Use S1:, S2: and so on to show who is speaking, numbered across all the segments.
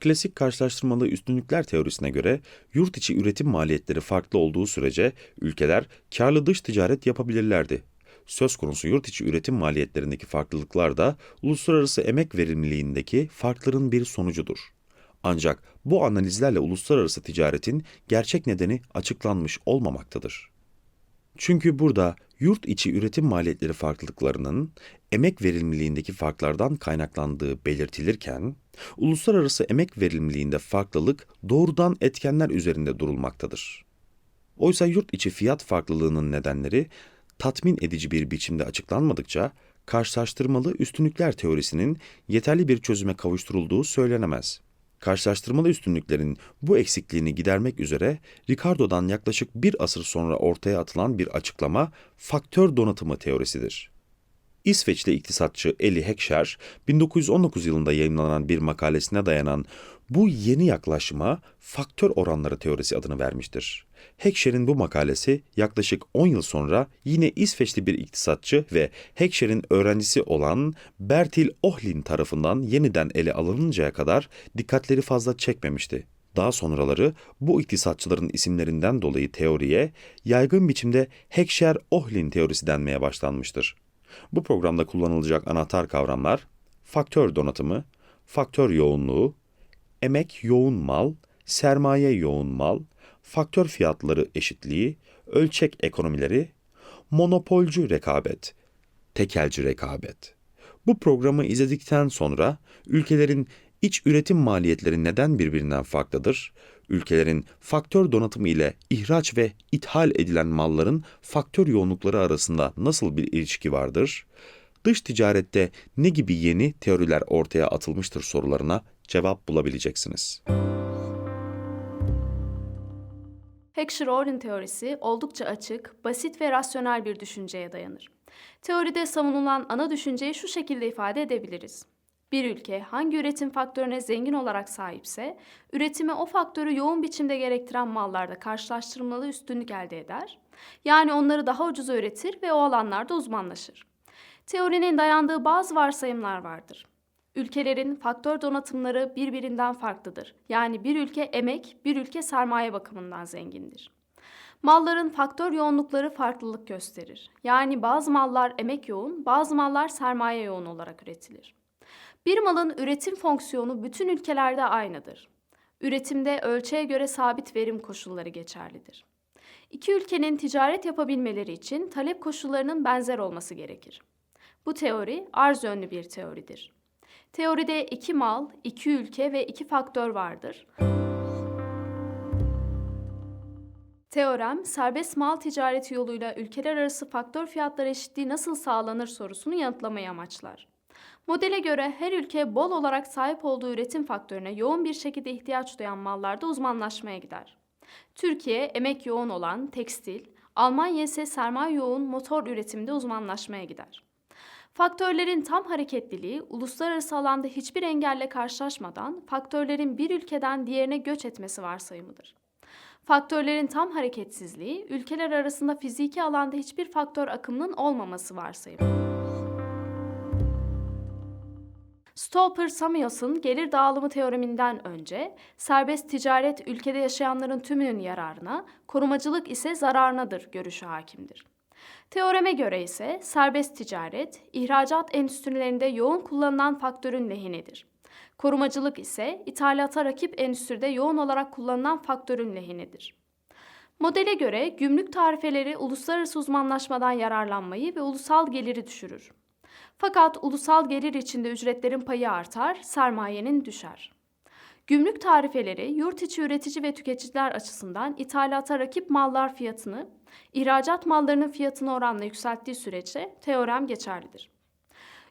S1: Klasik karşılaştırmalı üstünlükler teorisine göre yurt içi üretim maliyetleri farklı olduğu sürece ülkeler karlı dış ticaret yapabilirlerdi. Söz konusu yurt içi üretim maliyetlerindeki farklılıklar da uluslararası emek verimliliğindeki farkların bir sonucudur. Ancak bu analizlerle uluslararası ticaretin gerçek nedeni açıklanmış olmamaktadır. Çünkü burada yurt içi üretim maliyetleri farklılıklarının emek verimliliğindeki farklardan kaynaklandığı belirtilirken, uluslararası emek verimliliğinde farklılık doğrudan etkenler üzerinde durulmaktadır. Oysa yurt içi fiyat farklılığının nedenleri tatmin edici bir biçimde açıklanmadıkça karşılaştırmalı üstünlükler teorisinin yeterli bir çözüme kavuşturulduğu söylenemez. Karşılaştırmalı üstünlüklerin bu eksikliğini gidermek üzere Ricardo'dan yaklaşık bir asır sonra ortaya atılan bir açıklama faktör donatımı teorisidir. İsveçli iktisatçı Eli Heckscher, 1919 yılında yayımlanan bir makalesine dayanan bu yeni yaklaşıma faktör oranları teorisi adını vermiştir. Heckscher'in bu makalesi yaklaşık 10 yıl sonra yine İsveçli bir iktisatçı ve Heckscher'in öğrencisi olan Bertil Ohlin tarafından yeniden ele alınıncaya kadar dikkatleri fazla çekmemişti. Daha sonraları bu iktisatçıların isimlerinden dolayı teoriye yaygın biçimde Heckscher-Ohlin teorisi denmeye başlanmıştır. Bu programda kullanılacak anahtar kavramlar faktör donatımı, faktör yoğunluğu, emek yoğun mal, sermaye yoğun mal, faktör fiyatları eşitliği, ölçek ekonomileri, monopolcu rekabet, tekelci rekabet. Bu programı izledikten sonra ülkelerin iç üretim maliyetleri neden birbirinden farklıdır? Ülkelerin faktör donatımı ile ihraç ve ithal edilen malların faktör yoğunlukları arasında nasıl bir ilişki vardır? Dış ticarette ne gibi yeni teoriler ortaya atılmıştır sorularına cevap bulabileceksiniz.
S2: Heckscher-Ohlin teorisi oldukça açık, basit ve rasyonel bir düşünceye dayanır. Teoride savunulan ana düşünceyi şu şekilde ifade edebiliriz. Bir ülke hangi üretim faktörüne zengin olarak sahipse, üretimi o faktörü yoğun biçimde gerektiren mallarda karşılaştırmalı üstünlük elde eder. Yani onları daha ucuza üretir ve o alanlarda uzmanlaşır. Teorinin dayandığı bazı varsayımlar vardır. Ülkelerin faktör donatımları birbirinden farklıdır. Yani bir ülke emek, bir ülke sermaye bakımından zengindir. Malların faktör yoğunlukları farklılık gösterir. Yani bazı mallar emek yoğun, bazı mallar sermaye yoğun olarak üretilir. Bir malın üretim fonksiyonu bütün ülkelerde aynıdır. Üretimde ölçeğe göre sabit verim koşulları geçerlidir. İki ülkenin ticaret yapabilmeleri için talep koşullarının benzer olması gerekir. Bu teori arz yönlü bir teoridir. Teoride iki mal, iki ülke ve iki faktör vardır. Teorem, serbest mal ticareti yoluyla ülkeler arası faktör fiyatları eşitliği nasıl sağlanır sorusunu yanıtlamayı amaçlar. Modele göre her ülke bol olarak sahip olduğu üretim faktörüne yoğun bir şekilde ihtiyaç duyan mallarda uzmanlaşmaya gider. Türkiye emek yoğun olan tekstil, Almanya ise sermaye yoğun motor üretiminde uzmanlaşmaya gider. Faktörlerin tam hareketliliği uluslararası alanda hiçbir engelle karşılaşmadan faktörlerin bir ülkeden diğerine göç etmesi varsayımıdır. Faktörlerin tam hareketsizliği ülkeler arasında fiziki alanda hiçbir faktör akımının olmaması varsayımıdır. Stolper-Samuelson gelir dağılımı teoreminden önce serbest ticaret ülkede yaşayanların tümünün yararına, korumacılık ise zararınadır görüşü hakimdir. Teoreme göre ise serbest ticaret, ihracat endüstrilerinde yoğun kullanılan faktörün lehinedir. Korumacılık ise ithalata rakip endüstride yoğun olarak kullanılan faktörün lehinedir. Modele göre gümrük tarifeleri uluslararası uzmanlaşmadan yararlanmayı ve ulusal geliri düşürür. Fakat ulusal gelir içinde ücretlerin payı artar, sermayenin düşer. Gümrük tarifeleri yurt içi üretici ve tüketiciler açısından ithalata rakip mallar fiyatını, ihracat mallarının fiyatını oranla yükselttiği sürece teorem geçerlidir.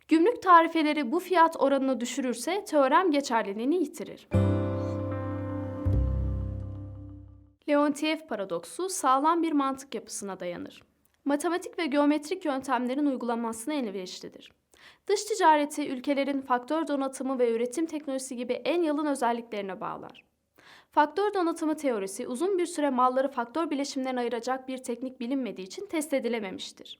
S2: Gümrük tarifeleri bu fiyat oranını düşürürse teorem geçerliliğini yitirir. Leontief paradoksu sağlam bir mantık yapısına dayanır. Matematik ve geometrik yöntemlerin uygulanmasına elverişlidir. Dış ticareti ülkelerin faktör donatımı ve üretim teknolojisi gibi en yalın özelliklerine bağlar. Faktör donatımı teorisi uzun bir süre malları faktör bileşimlerine ayıracak bir teknik bilinmediği için test edilememiştir.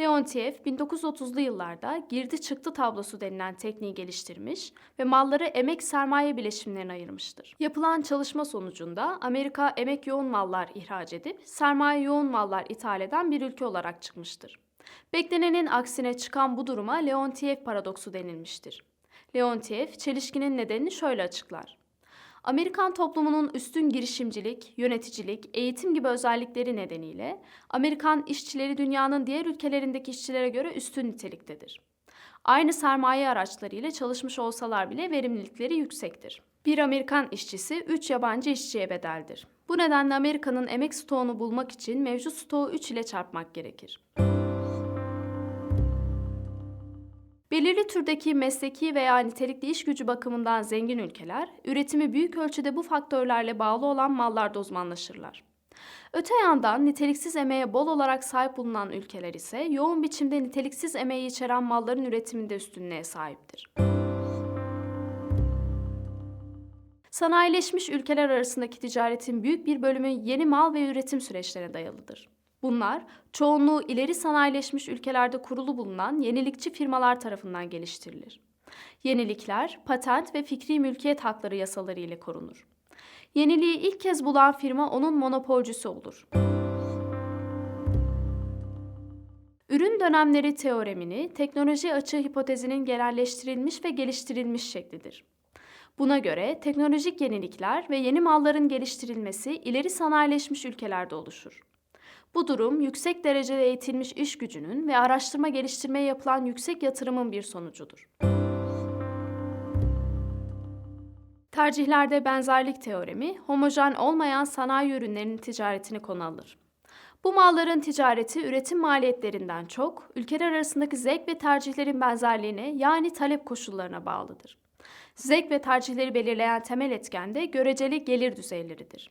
S2: Leontiev 1930'lu yıllarda girdi çıktı tablosu denilen tekniği geliştirmiş ve malları emek sermaye bileşimlerine ayırmıştır. Yapılan çalışma sonucunda Amerika emek yoğun mallar ihraç edip sermaye yoğun mallar ithal eden bir ülke olarak çıkmıştır. Beklenenin aksine çıkan bu duruma Leontiev paradoksu denilmiştir. Leontiev çelişkinin nedenini şöyle açıklar. Amerikan toplumunun üstün girişimcilik, yöneticilik, eğitim gibi özellikleri nedeniyle Amerikan işçileri dünyanın diğer ülkelerindeki işçilere göre üstün niteliktedir. Aynı sermaye araçları ile çalışmış olsalar bile verimlilikleri yüksektir. Bir Amerikan işçisi 3 yabancı işçiye bedeldir. Bu nedenle Amerika'nın emek stoğunu bulmak için mevcut stoğu 3 ile çarpmak gerekir. Belirli türdeki mesleki veya nitelikli iş gücü bakımından zengin ülkeler, üretimi büyük ölçüde bu faktörlerle bağlı olan mallarda uzmanlaşırlar. Öte yandan niteliksiz emeğe bol olarak sahip bulunan ülkeler ise yoğun biçimde niteliksiz emeği içeren malların üretiminde üstünlüğe sahiptir. Sanayileşmiş ülkeler arasındaki ticaretin büyük bir bölümü yeni mal ve üretim süreçlerine dayalıdır. Bunlar çoğunluğu ileri sanayileşmiş ülkelerde kurulu bulunan yenilikçi firmalar tarafından geliştirilir. Yenilikler, patent ve fikri mülkiyet hakları yasaları ile korunur. Yeniliği ilk kez bulan firma onun monopolcüsü olur. Ürün dönemleri teoremini teknoloji açığı hipotezinin genelleştirilmiş ve geliştirilmiş şeklidir. Buna göre teknolojik yenilikler ve yeni malların geliştirilmesi ileri sanayileşmiş ülkelerde oluşur. Bu durum yüksek derecede eğitilmiş iş gücünün ve araştırma geliştirmeye yapılan yüksek yatırımın bir sonucudur. Tercihlerde benzerlik teoremi, homojen olmayan sanayi ürünlerinin ticaretini konu alır. Bu malların ticareti üretim maliyetlerinden çok, ülkeler arasındaki zevk ve tercihlerin benzerliğine yani talep koşullarına bağlıdır. Zevk ve tercihleri belirleyen temel etken de göreceli gelir düzeyleridir.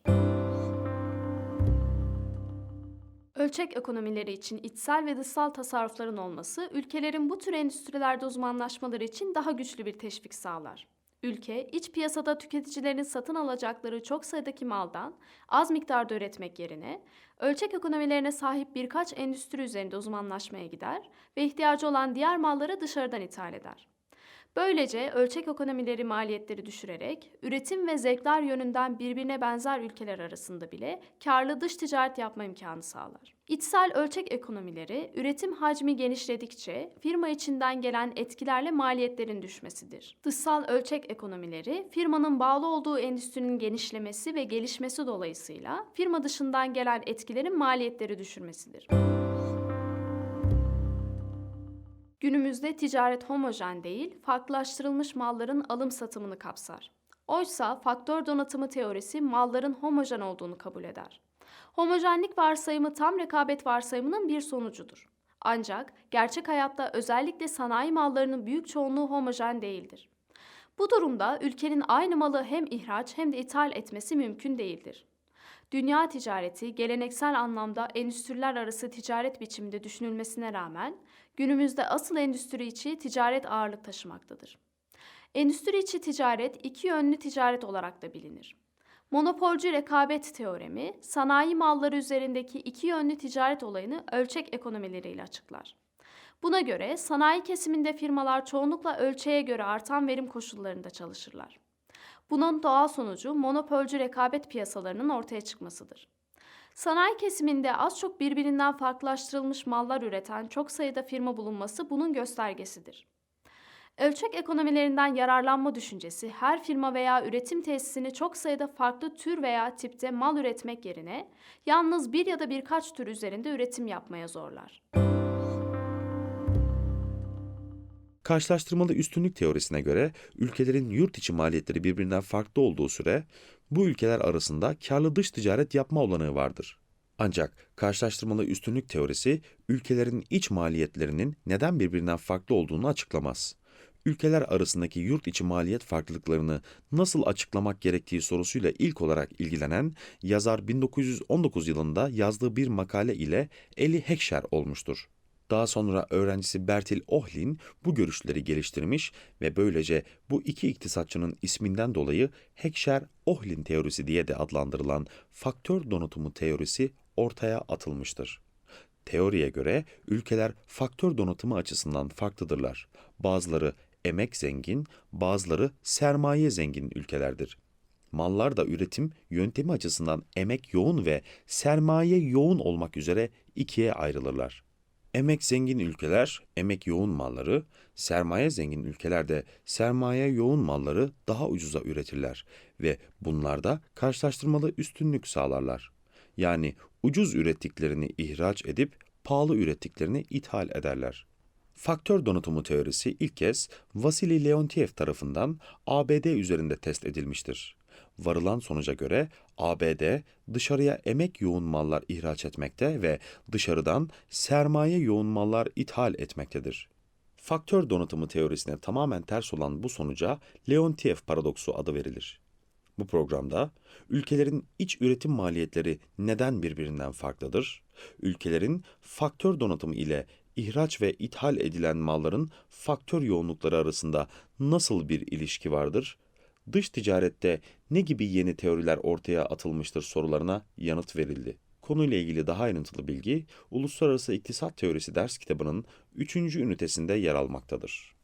S2: Ölçek ekonomileri için içsel ve dışsal tasarrufların olması, ülkelerin bu tür endüstrilerde uzmanlaşmaları için daha güçlü bir teşvik sağlar. Ülke, iç piyasada tüketicilerin satın alacakları çok sayıdaki maldan az miktarda üretmek yerine, ölçek ekonomilerine sahip birkaç endüstri üzerinde uzmanlaşmaya gider ve ihtiyacı olan diğer malları dışarıdan ithal eder. Böylece ölçek ekonomileri maliyetleri düşürerek üretim ve zevkler yönünden birbirine benzer ülkeler arasında bile karlı dış ticaret yapma imkanı sağlar. İçsel ölçek ekonomileri üretim hacmi genişledikçe firma içinden gelen etkilerle maliyetlerin düşmesidir. Dışsal ölçek ekonomileri firmanın bağlı olduğu endüstrinin genişlemesi ve gelişmesi dolayısıyla firma dışından gelen etkilerin maliyetleri düşürmesidir. Günümüzde ticaret homojen değil, farklılaştırılmış malların alım satımını kapsar. Oysa faktör donatımı teorisi malların homojen olduğunu kabul eder. Homojenlik varsayımı tam rekabet varsayımının bir sonucudur. Ancak gerçek hayatta özellikle sanayi mallarının büyük çoğunluğu homojen değildir. Bu durumda ülkenin aynı malı hem ihraç hem de ithal etmesi mümkün değildir. Dünya ticareti geleneksel anlamda endüstriler arası ticaret biçiminde düşünülmesine rağmen günümüzde asıl endüstri içi ticaret ağırlık taşımaktadır. Endüstri içi ticaret iki yönlü ticaret olarak da bilinir. Monopolcu rekabet teoremi, sanayi malları üzerindeki iki yönlü ticaret olayını ölçek ekonomileriyle açıklar. Buna göre sanayi kesiminde firmalar çoğunlukla ölçeğe göre artan verim koşullarında çalışırlar. Bunun doğal sonucu monopolcu rekabet piyasalarının ortaya çıkmasıdır. Sanayi kesiminde az çok birbirinden farklılaştırılmış mallar üreten çok sayıda firma bulunması bunun göstergesidir. Ölçek ekonomilerinden yararlanma düşüncesi her firma veya üretim tesisini çok sayıda farklı tür veya tipte mal üretmek yerine yalnız bir ya da birkaç tür üzerinde üretim yapmaya zorlar.
S1: Karşılaştırmalı üstünlük teorisine göre ülkelerin yurt içi maliyetleri birbirinden farklı olduğu süre bu ülkeler arasında karlı dış ticaret yapma olanağı vardır. Ancak karşılaştırmalı üstünlük teorisi ülkelerin iç maliyetlerinin neden birbirinden farklı olduğunu açıklamaz. Ülkeler arasındaki yurt içi maliyet farklılıklarını nasıl açıklamak gerektiği sorusuyla ilk olarak ilgilenen yazar 1919 yılında yazdığı bir makale ile Eli Heckscher olmuştur. Daha sonra öğrencisi Bertil Ohlin bu görüşleri geliştirmiş ve böylece bu iki iktisatçının isminden dolayı Heckscher-Ohlin teorisi diye de adlandırılan faktör donatumu teorisi ortaya atılmıştır. Teoriye göre ülkeler faktör donatımı açısından farklıdırlar. Bazıları emek zengin, bazıları sermaye zengin ülkelerdir. Mallar da üretim yöntemi açısından emek yoğun ve sermaye yoğun olmak üzere ikiye ayrılırlar. Emek zengin ülkeler emek yoğun malları, sermaye zengin ülkelerde sermaye yoğun malları daha ucuza üretirler ve bunlarda karşılaştırmalı üstünlük sağlarlar. Yani ucuz ürettiklerini ihraç edip pahalı ürettiklerini ithal ederler. Faktör donatımı teorisi ilk kez Vasily Leontiev tarafından ABD üzerinde test edilmiştir. Varılan sonuca göre ABD dışarıya emek yoğun mallar ihraç etmekte ve dışarıdan sermaye yoğun mallar ithal etmektedir. Faktör donatımı teorisine tamamen ters olan bu sonuca Leontiev paradoksu adı verilir. Bu programda ülkelerin iç üretim maliyetleri neden birbirinden farklıdır? Ülkelerin faktör donatımı ile ihraç ve ithal edilen malların faktör yoğunlukları arasında nasıl bir ilişki vardır? Dış ticarette ne gibi yeni teoriler ortaya atılmıştır sorularına yanıt verildi. Konuyla ilgili daha ayrıntılı bilgi Uluslararası İktisat Teorisi ders kitabının 3. ünitesinde yer almaktadır.